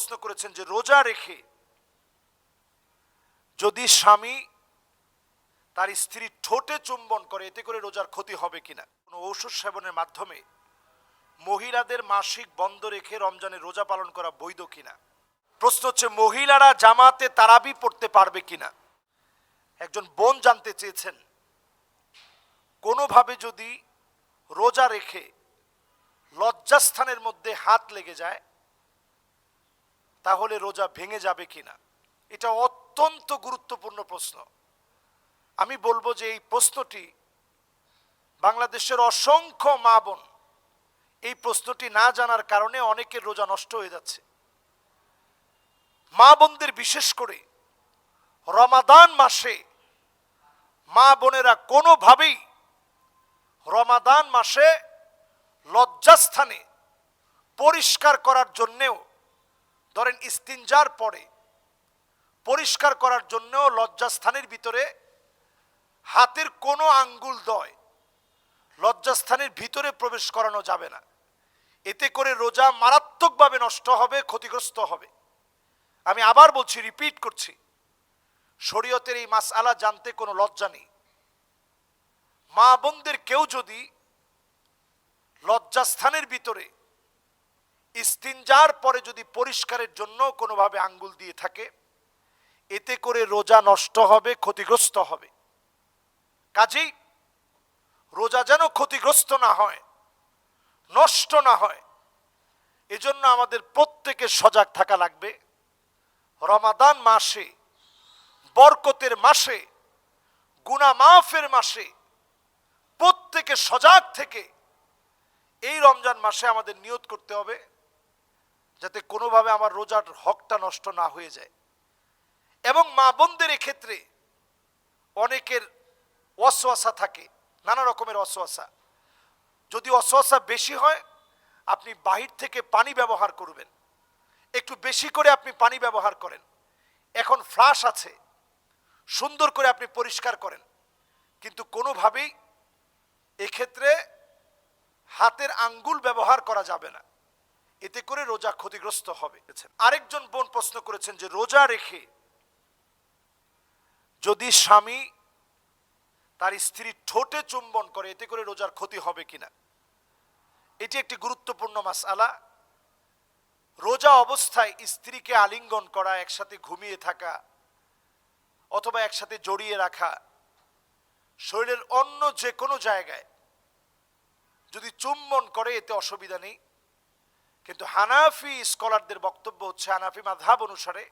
প্রশ্ন করেছেন যে রোজা রেখে যদি স্বামী তার স্ত্রীর ঠোঁটে চুম্বন করে, এতে করে রোজার ক্ষতি হবে কিনা? কোনো ঔষধ সেবনের মাধ্যমে মহিলাদের মাসিক বন্ধ রেখে রমজানে রোজা পালন করা বৈধ কিনা? প্রশ্ন হচ্ছে, মহিলারা জামাতে তারাবি পড়তে পারবে কিনা? একজন বোন জানতে চেয়েছেন, কোনোভাবে যদি রোজা রেখে লজ্জাস্থানের মধ্যে হাত লেগে যায় তাহলে রোজা ভেঙে যাবে কিনা? এটা অত্যন্ত গুরুত্বপূর্ণ প্রশ্ন। আমি বলব যে এই প্রশ্নটি বাংলাদেশের অসংখ্য মা বোন এই প্রশ্নটি না জানার কারণে অনেকের রোজা নষ্ট হয়ে যাচ্ছে। মা বোনদের বিশেষ করে রমাদান মাসে মা বোনেরা কোনোভাবেই রমাদান মাসে লজ্জাস্থানে পরিষ্কার করার জন্যেও ধরেন ইস্তিনজার পরে পরিষ্কার করার জন্যও লজ্জাস্থানের ভিতরে হাতের কোনো আঙ্গুল দয়, লজ্জাস্থানের ভিতরে প্রবেশ করানো যাবে না। এতে করে রোজা মারাত্মকভাবে নষ্ট হবে, ক্ষতিগ্রস্ত হবে। আমি আবার বলছি রিপিট করছি, শরীয়তের এই মাসআলা জানতে কোনো লজ্জা নেই। মা বোনদের কেউ যদি লজ্জাস্থানের ভিতরে ইস্তিনজার পরে যদি পরিষ্কারের জন্য কোনোভাবে আঙ্গুল দিয়ে থাকে, এতে করে রোজা নষ্ট হবে, ক্ষতিগ্রস্ত হবে। কাজেই রোজা যেন ক্ষতিগ্রস্ত না হয়, নষ্ট না হয়, এজন্য আমাদের প্রত্যেকে সজাগ থাকা লাগবে। রমাদান মাসে, বরকতের মাসে, গুনা মাফের মাসে প্রত্যেকে সজাগ থেকে এই রমজান মাসে আমাদের নিয়ত করতে হবে। যাতে কোনোভাবে আমার রোজার হকটা নষ্ট না হয়ে যায়। এবং মা বোনদের ক্ষেত্রে অনেকের অসোয়াশা থাকে, নানা রকমের অসোয়াশা যদি অসোয়াশা বেশি হয়, আপনি বাহির থেকে পানি ব্যবহার করবেন। একটু বেশি করে আপনি পানি ব্যবহার করেন। এখন ফ্লাশ আছে, সুন্দর করে আপনি পরিষ্কার করেন। কিন্তু কোনোভাবেই এক্ষেত্রে হাতের আঙ্গুল ব্যবহার করা যাবে না। এতে করে রোজা ক্ষতিগ্রস্ত হবে। আরেকজন বোন প্রশ্ন করেছেন যে রোজা রেখে যদি স্বামী তার স্ত্রী ঠোঁটে চুম্বন করে, এতে করে রোজার ক্ষতি হবে কিনা? এটি একটি গুরুত্বপূর্ণ মাসআলা রোজা অবস্থায় স্ত্রীকে আলিঙ্গন করা, একসাথে ঘুমিয়ে থাকা অথবা একসাথে জড়িয়ে রাখা, শরীরের অন্য যে কোনো জায়গায় যদি চুম্বন করে, এতে অসুবিধা নেই। কিন্তু হানাফি স্কলারদের বক্তব্য হচ্ছে হানাফি মাধাব অনুসারে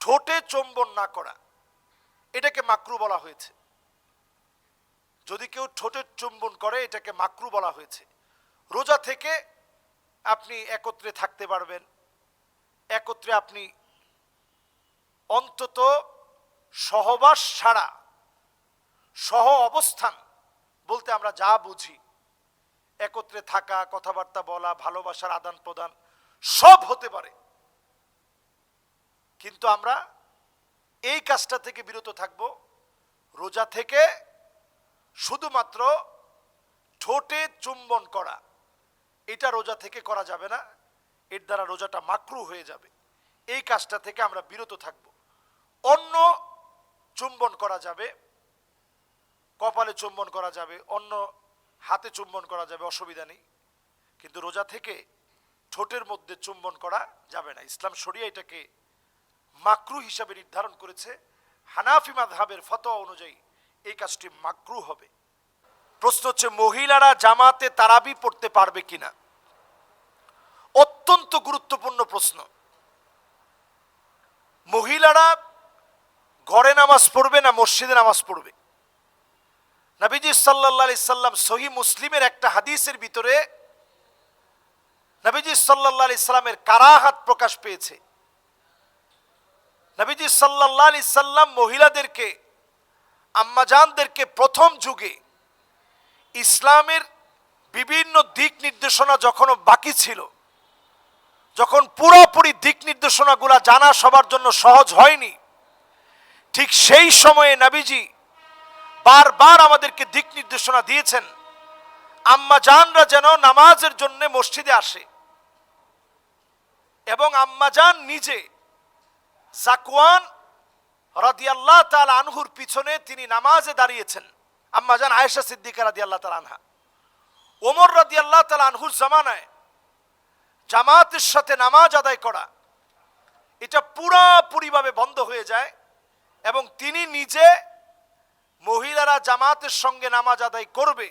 ঠোঁটে চুম্বন না করা। এটাকে মাকরু বলা হয়েছে। যদি কেউ ঠোঁটের চুম্বন করে, এটাকে মাকরু বলা হয়েছে। রোজা থেকে আপনি একত্রে থাকতে পারবেন। একত্রে আপনি অন্তত সহবাস ছাড়া, সহ অবস্থান বলতে আমরা যা বুঝি একত্রে থাকা, কথাবার্তা বলা, ভালোবাসার আদান প্রদান, সব হতে পারে। কিন্তু আমরা এই কাজটা থেকে বিরত থাকব। রোজা থেকে শুধুমাত্র ঠোঁটে চুম্বন করা, এটা রোজা থেকে করা যাবে না। এর দ্বারা রোজাটা মাকরু হয়ে যাবে। এই কাজটা থেকে আমরা বিরত থাকব। অন্য চুম্বন করা যাবে, কপালে চুম্বন করা যাবে, অন্য হাতে চুম্বন করা যাবে, অসুবিধা নেই। কিন্তু রোজা থেকে ঠোঁটের মধ্যে চুম্বন করা যাবে না। ইসলাম শরিয়া এটাকে মাকরু হিসাবে নির্ধারণ করেছে। হানাফি মাযহাবের ফতোয়া অনুযায়ী এই কাজটি মাকরু হবে। প্রশ্ন হচ্ছে, মহিলারা জামাতে তারাবি পড়তে পারবে কিনা? অত্যন্ত গুরুত্বপূর্ণ প্রশ্ন। মহিলারা ঘরে নামাজ পড়বে না, মসজিদে নামাজ পড়বে? নবীজি সাল্লাহ সাল্লাম সহি মুসলিমের একটা হাদিসের ভিতরে নবীজি সাল্লাহ সাল্লামের কারাহাত প্রকাশ পেয়েছে। নবীজি সাল্লাহ সাল্লাম মহিলাদেরকে, আম্মাজানদেরকে প্রথম যুগে ইসলামের বিভিন্ন দিক নির্দেশনা যখনও বাকি ছিল, যখন পুরোপুরি দিক নির্দেশনাগুলা জানা সবার জন্য সহজ হয়নি, ঠিক সেই সময়ে নাবিজি বারবার আমাদেরকে দিক নির্দেশনা দিয়েছেন। আম্মা জানরা যেন নামাজের জন্য মসজিদে আসে। এবং আম্মাজান নিজে জাকুয়ান রাদিয়াল্লাহ তাল আনহুর পিছনে তিনি নামাজে দাঁড়িয়েছেন। আম্মাজান আয়েশা সিদ্দিকা রাদিয়াল্লাহ তাল আনহা। ওমর রাদিয়াল্লাহ তাল আনহুর জামানায় জামাতের সাথে নামাজ আদায় করা, এটা পুরাপুরিভাবে বন্ধ হয়ে যায় এবং তিনি নিজে মহিলারা জামাতের সঙ্গে নামাজ আদায় করবে।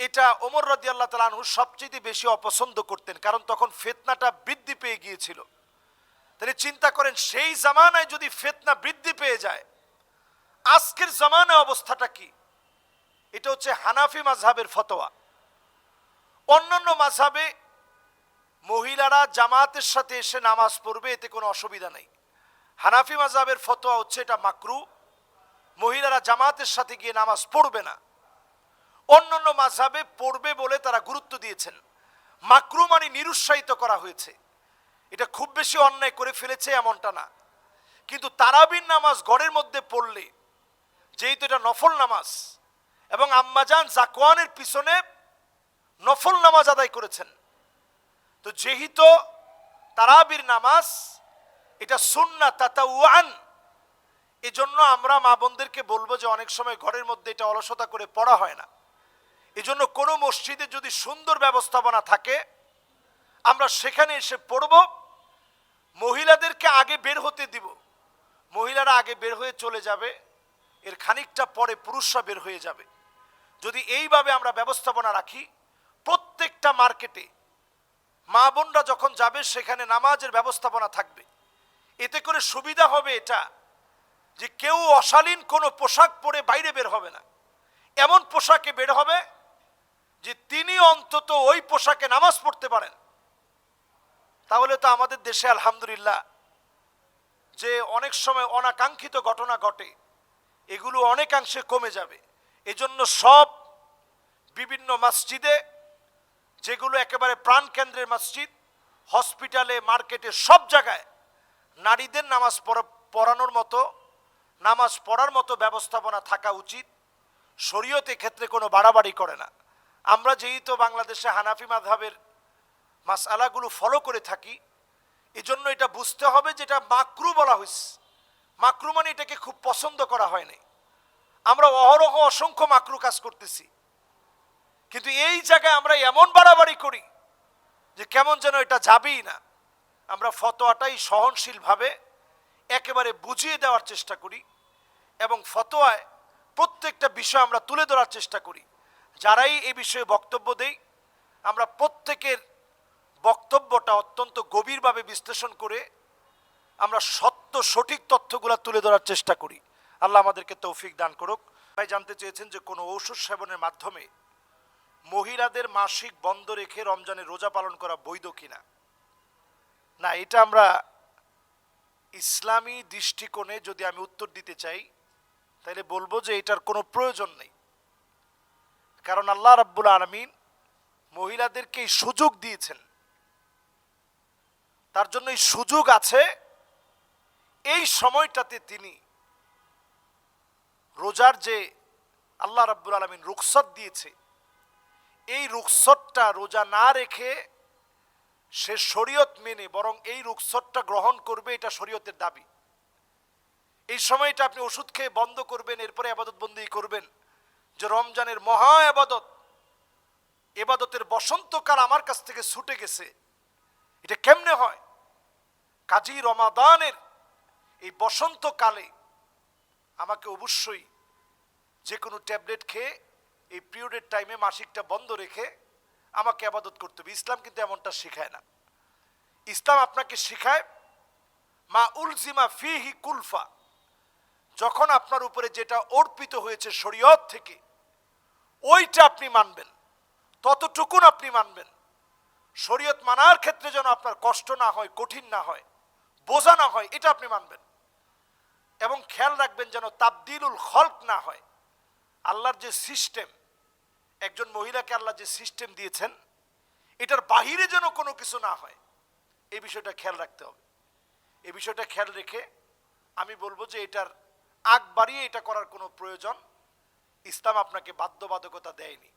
এটা ওমর রাদি আল্লাহ তালু সবচেয়ে বেশি অপছন্দ করতেন, কারণ তখন ফেতনাটা বৃদ্ধি পেয়ে গিয়েছিল। তাহলে চিন্তা করেন, সেই জামানায় যদি ফেতনা বৃদ্ধি পেয়ে যায়, আজকের জামানায় অবস্থাটা কি? এটা হচ্ছে হানাফি মাঝহাবের ফতোয়া। অন্যান্য মাঝহাবে মহিলারা জামাতের সাথে এসে নামাজ পড়বে, এতে কোনো অসুবিধা নেই। হানাফি মাঝহাবের ফতোয়া হচ্ছে এটা মাকরু মহিলারা জামাতের সাথে গিয়ে নামাজ পড়বে না। অন্য অন্য মাঝহাবে পড়বে বলে তারা গুরুত্ব দিয়েছেন। মাকরু মানে নিরুৎসাহিত করা হয়েছে। এটা খুব বেশি অন্যায় করে ফেলেছে এমনটা না। কিন্তু তারাবির নামাজ ঘরের মধ্যে পড়লে, যেহেতু এটা নফল নামাজ, এবং আম্মাজান জাকওয়ানের পিছনে নফল নামাজ আদায় করেছেন, তো যেহেতু তারাবির নামাজ, এটা সুন্না তাতা এজন্য আমরা মা বোনদেরকে বলব যে অনেক সময় ঘরের মধ্যে এটা অলসতা করে পড়া হয় না। এজন্য কোনো মসজিদে যদি সুন্দর ব্যবস্থাপনা থাকে, আমরা সেখানে এসে পড়ব, মহিলাদেরকে আগে বের হতে দিব। মহিলারা আগে বের হয়ে চলে যাবে, এর খানিকটা পরে পুরুষরা বের হয়ে যাবে। যদি এইভাবে আমরা ব্যবস্থাপনা রাখি, প্রত্যেকটা মার্কেটে মা বোনরা যখন যাবে, সেখানে নামাজের ব্যবস্থাপনা থাকবে। এতে করে সুবিধা হবে এটা যে কেউ অশালীন কোনো পোশাক পরে বাইরে বের হবে না। এমন পোশাকে বের হবে যে তিনি অন্তত ওই পোশাকে নামাজ পড়তে পারেন। তাহলে তো আমাদের দেশে আলহামদুলিল্লাহ যে অনেক সময় অনাকাঙ্ক্ষিত ঘটনা ঘটে, এগুলো অনেকাংশে কমে যাবে। এজন্য সব বিভিন্ন মসজিদে, যেগুলো একেবারে প্রাণকেন্দ্রের মসজিদ, হসপিটালে, মার্কেটে, সব জায়গায় নারীদের নামাজ পড়া- পড়ানোর মতো নামাজ পড়ার মতো ব্যবস্থাপনা থাকা উচিত। শরীয়তে ক্ষেত্রে কোনো বাড়াবাড়ি করে না। আমরা যেহেতু বাংলাদেশে হানাফি মাধাবের মাসআলাগুলো ফলো করে থাকি, এজন্য এটা বুঝতে হবে যেটা মাকরু বলা হয়েছে মাকরু মানে এটাকে খুব পছন্দ করা হয়নি আমরা অহরহ অসংখ্য মাকরু কাজ করতেছি। কিন্তু এই জায়গায় আমরা এমন বাড়াবাড়ি করি যে কেমন যেন এটা যাবেই না। আমরা ফতোয়াটাই সহনশীলভাবে একেবারে বুঝিয়ে দেওয়ার চেষ্টা করি এবং ফতোয়ায় প্রত্যেকটা বিষয় আমরা তুলে ধরার চেষ্টা করি। যারাই এই বিষয়ে বক্তব্য দেই, আমরা প্রত্যেকের বক্তব্যটা অত্যন্ত গভীরভাবে বিশ্লেষণ করে আমরা সত্য, সঠিক তথ্যগুলো তুলে ধরার চেষ্টা করি। আল্লাহ আমাদেরকে তৌফিক দান করুক। ভাই, জানতে চেয়েছেন যে কোনো ঔষধ সেবনের মাধ্যমে মহিলাদের মাসিক বন্ধ রেখে রমজানে রোজা পালন করা বৈধ কিনা? না, এটা আমরা ইসলামী দৃষ্টিকোণে যদি আমি উত্তর দিতে চাই তাহলে বলব যে এটার কোনো প্রয়োজন নেই। কারণ আল্লাহ রাব্বুল আলমিন মহিলাদেরকে এই সুযোগ দিয়েছেন। তার জন্য এই সুযোগ আছে। এই সময়টাতে তিনি রোজার যে আল্লাহ রাব্বুল আলমিন রুখসত দিয়েছে, এই রুখসতটা রোজা না রেখে সে শরীয়ত মেনে, বরং এই রুখসতটা গ্রহণ করবে, এটা শরীয়তের দাবি। এই সময়টা আপনি ওষুধ খেয়ে বন্ধ করবেন, এরপরে আবাদত বন্দি করবেন। যে রমজানের মহা আবাদত, এবাদতের বসন্তকাল আমার কাছ থেকে ছুটে গেছে। এটা কেমনে হয়? কাজী রমাদানের এই বসন্তকালে আমাকে অবশ্যই যে কোনো ট্যাবলেট খেয়ে, এই পিরিয়ডের টাইমে মাসিকটা বন্ধ রেখে আমাকে আবাদত করতে হবে। ইসলাম কিন্তু এমনটা শেখায় না। ইসলাম আপনাকে শেখায়, মা উলজিমা ফিহি কুলফা, যখন আপনার উপরে যেটা অর্পিত হয়েছে শরীয়ত থেকে, ওইটা আপনি মানবেন। ততটুকুন আপনি মানবেন। শরীয়ত মানার ক্ষেত্রে যেন আপনার কষ্ট না হয়, কঠিন না হয়, বোঝা না হয়, এটা আপনি মানবেন। এবং খেয়াল রাখবেন যেন তাবদিলুল খলক না হয়। আল্লাহর যে সিস্টেম একজন মহিলাকে আল্লাহ যে সিস্টেম দিয়েছেন, এটার বাহিরে যেন কোনো কিছু না হয়, এই বিষয়টা খেয়াল রাখতে হবে। এই বিষয়টা খেয়াল রেখে আমি বলব যে এটার আগ বাড়িয়ে এটা করার কোনো প্রয়োজন ইসলাম আপনাকে বাধ্যবাধকতা দেয়নি।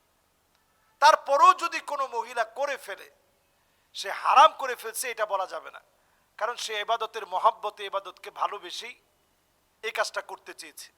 তারপরেও যদি কোনো মহিলা করে ফেলে, সে হারাম করে ফেলছে, এটা বলা যাবে না। কারণ সে এবাদতের মহাব্বতে এবাদতকে ভালোবেসেই এই কাজটা করতে চেয়েছে।